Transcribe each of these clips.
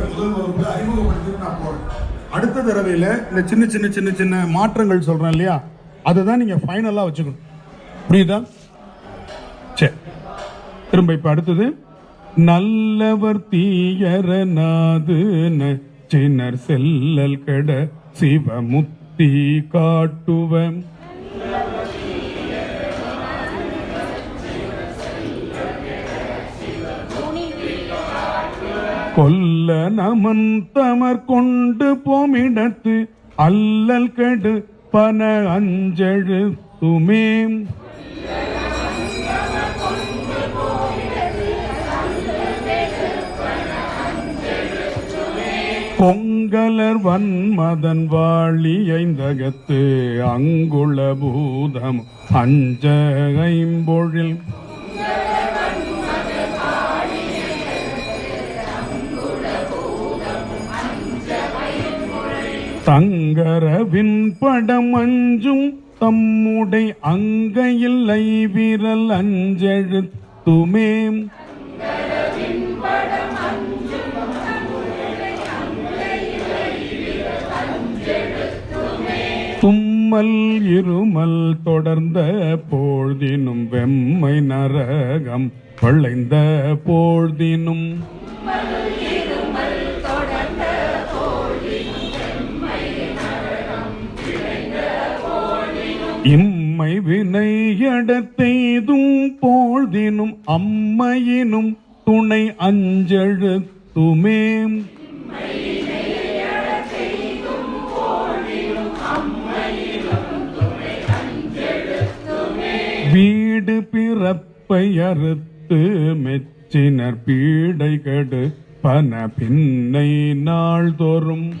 முதல் அறிமுகப்படுத்தி நான் போறேன். அடுத்த தடவையில் இந்த சின்ன சின்ன சின்ன சின்ன மாற்றங்கள் சொல்கிறேன் இல்லையா? அதுதான் நீங்கள் ஃபைனலாக வச்சுக்கணும். புரியுதா? சரி திரும்ப இப்போ அடுத்தது. நல்லவர் தீயரநாது சின்னர் செல்லல் கெட சிவமுத்தி காட்டுவம். கொல்ல நமன் தமர் கொண்டு போமிடத்து அல்லல் கெடு பன அஞ்செழு துமேம் பொங்கலர் வன்மதன் வாழி ஐந்தகத்து அங்குள பூதம் அஞ்ச ஐம்பொழில். தங்கரவின் படம் அஞ்சும் தம்முடை அங்கையில்லை விரல் அஞ்செழுத்துமேம். தும்மல் இருமல் தொடர்ந்த போழ்தினும் வெம்மை நரகம் வளைந்த பொழுதினும். இம்மை வினையடத்தெய்தும் போழ்தினும் அம்மையினும் துணை அஞ்செழுத்துமே. வீடு பிறப்பை அறுத்து மெச்சினர் பீடை கெடு பன பின்னை நாள்தோறும்.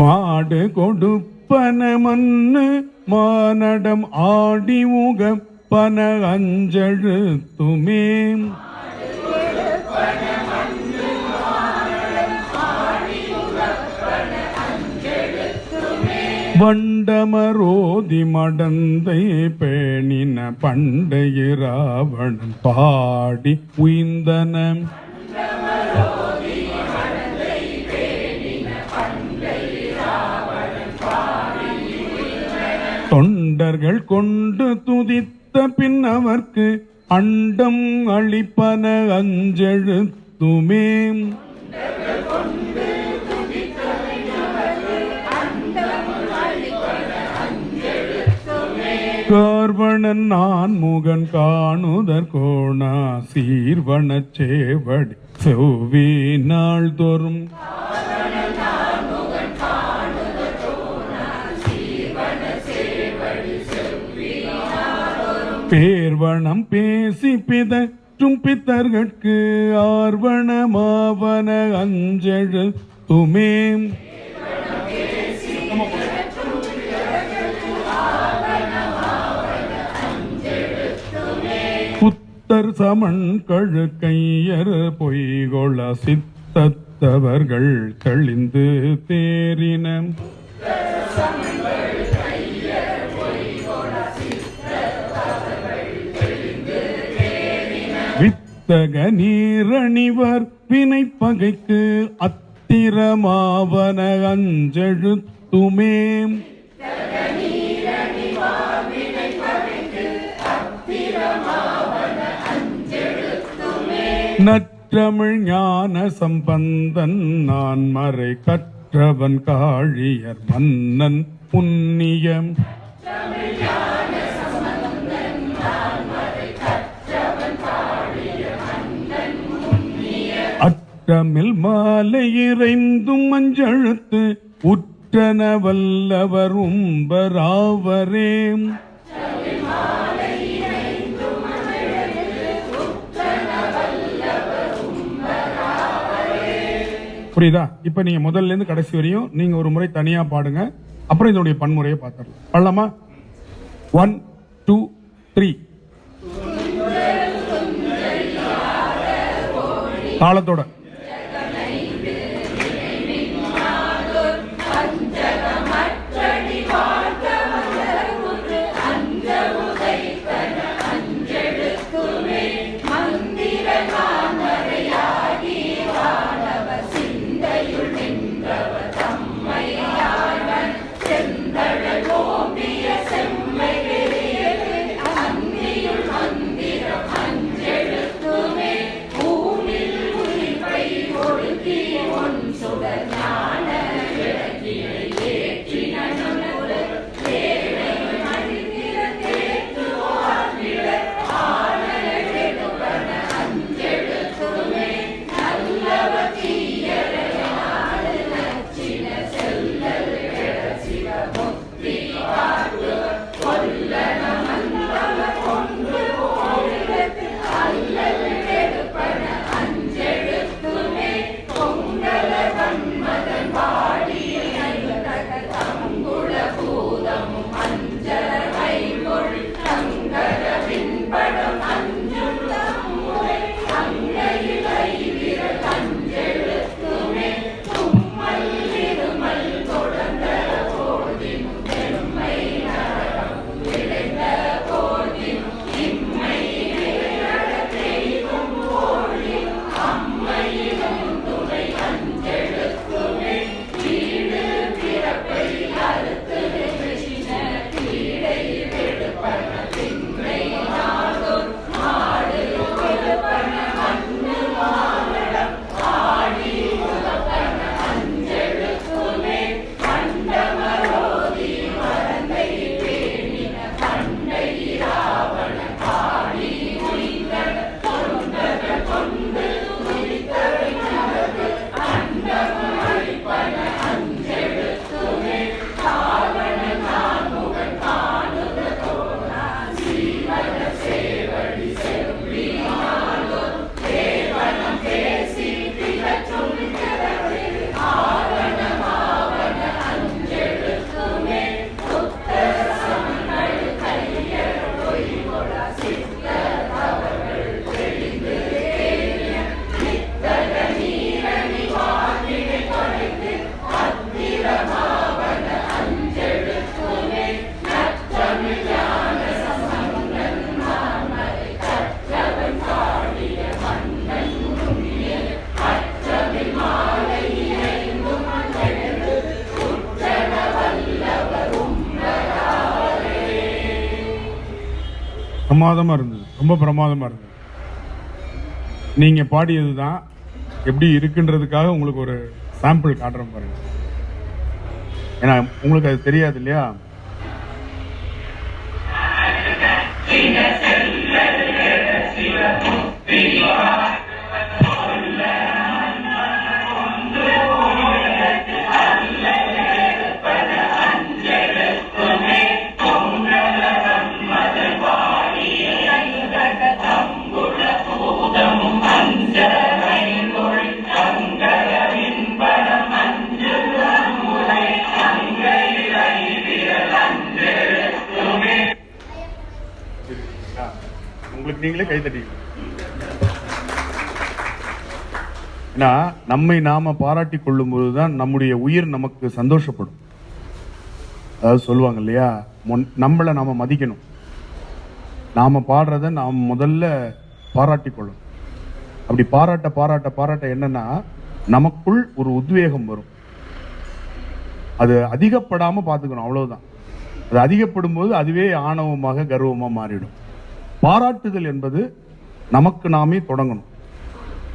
மாடு கொடுப்பன மண்ணு மானடம் ஆடி உக பன அஞ்செழுத்துமே. வண்டமரோதி மடந்தை பேணின பண்டைய ராவணன் பாடி உய்ந்தன. தொண்டர்கள் கொண்டு துதித்த பின் அவர்க்கு அண்டம் அளிப்பன அஞ்செழுத்துமே. கார்வணன் நான் முகன் காணுதற் கோணா சீர்வனச் சேவடி செவ்வி நாள் தோறும் பேர்வனம் பேசி பிதற்றும் பித்தர்கட்கு ஆர்வணமாவன அஞ்செழு துமே. புத்தர் சமன் கழுக்கையர் பொய்கொள சித்தத்தவர்கள் தெளிந்து தேறின. அத்தக நீரணிவர் வினை பகைக்கு அத்திரமாவன அஞ்செழுத்துமே நற்றமிழ் ஞான சம்பந்தன் நான் மறை கற்றவன் காழியர் மன்னன் புண்ணியம். அற்றமில் மாலை இறைந்தும் மஞ்சழுத்து உற்றன வல்லவர் உம்பராவரேம். புரியுதா? இப்ப நீங்க முதல்ல இருந்து கடைசி வரையும் நீங்க ஒரு முறை தனியா பாடுங்க. அப்புறம் இதனுடைய பன்முறையை பார்த்துடலாம். பாடலாமா? ஒன் டூ த்ரீ தாளத்தோட. பிரமாதமாக இருந்தது. ரொம்ப பிரமாதமாக இருந்தது. நீங்கள் பாடியது தான் எப்படி இருக்குன்றதுக்காக உங்களுக்கு ஒரு சாம்பிள் காட்டுறேன் பாருங்க. ஏன்னா உங்களுக்கு அது தெரியாது இல்லையா? உங்களுக்கு நீங்களே கை தட்டிக்கலாம் ஏன்னா நம்மை நாம பாராட்டி கொள்ளும் பொழுதுதான் நம்முடைய உயிர் நமக்கு சந்தோஷப்படும். அதாவது சொல்லுவாங்க இல்லையா முன்- நம்மளை நாம மதிக்கணும். நாம பாடுறத நாம் முதல்ல பாராட்டி கொள்ளணும். அப்படி பாராட்ட பாராட்ட பாராட்ட என்னன்னா நமக்குள் ஒரு உத்வேகம் வரும். அது அதிகப்படாம பாத்துக்கணும் அவ்வளவுதான். அது அதிகப்படும் போது அதுவே ஆணவமாக கர்வமா மாறிடும். பாராட்டுதல் என்பது நமக்கு நாமே தொடங்கணும்.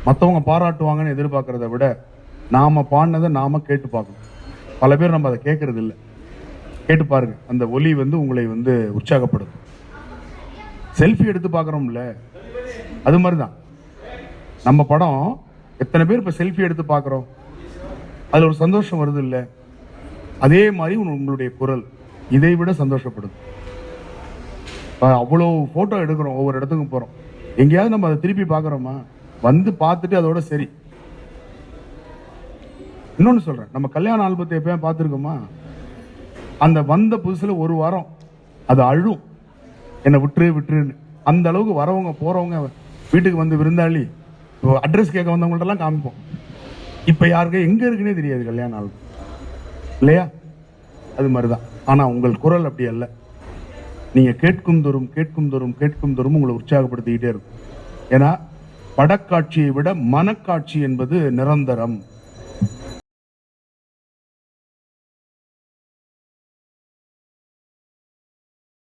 மற்றவங்க பாராட்டுவாங்கன்னு எதிர்பார்க்கறத விட நாம பாடினதை நாம கேட்டு பார்க்கணும். பல பேர் நம்ம அதை கேட்கறது இல்லை கேட்டு பாருங்க அந்த ஒலி வந்து உங்களை வந்து உற்சாகப்படுத்தும். செல்ஃபி எடுத்து பார்க்கறோம்ல அது மாதிரிதான். நம்ம படம் எத்தனை பேர் இப்போ செல்ஃபி எடுத்து பார்க்குறோம்? அதில் ஒரு சந்தோஷம் வருது இல்லை? அதே மாதிரி உங்களுடைய குரல். இதை விட சந்தோஷப்படுது. அவ்வளோ ஃபோட்டோ எடுக்கிறோம் ஒவ்வொரு இடத்துக்கும் போகிறோம் எங்கேயாவது நம்ம அதை திருப்பி பார்க்குறோமா? வந்து பார்த்துட்டு அதோட சரி. இன்னொன்று சொல்கிறேன் நம்ம கல்யாண ஆல்பத்தை எப்பயும் பார்த்துருக்கோமா? அந்த வந்த புதுசில் ஒரு வாரம் அது அழும். என்னை விட்டுரு விட்டுருன்னு. அந்த அளவுக்கு வரவங்க போகிறவங்க வீட்டுக்கு வந்து விருந்தாளி அட்ரஸ் கேட்க வந்தவங்கள்டெல்லாம் காமிப்போம். இப்போ யாருக்கு எங்கே இருக்குன்னே தெரியாது கல்யாண ஆள் இல்லையா? அது மாதிரி தான் ஆனால் உங்கள் குரல் அப்படி அல்ல. நீங்கள் கேட்கும் தோறும் கேட்கும் தோறும் கேட்கும் தோறும் உங்களை உற்சாகப்படுத்திக்கிட்டே இருக்கும். ஏன்னா படக்காட்சியை விட மனக்காட்சி என்பது நிரந்தரம்.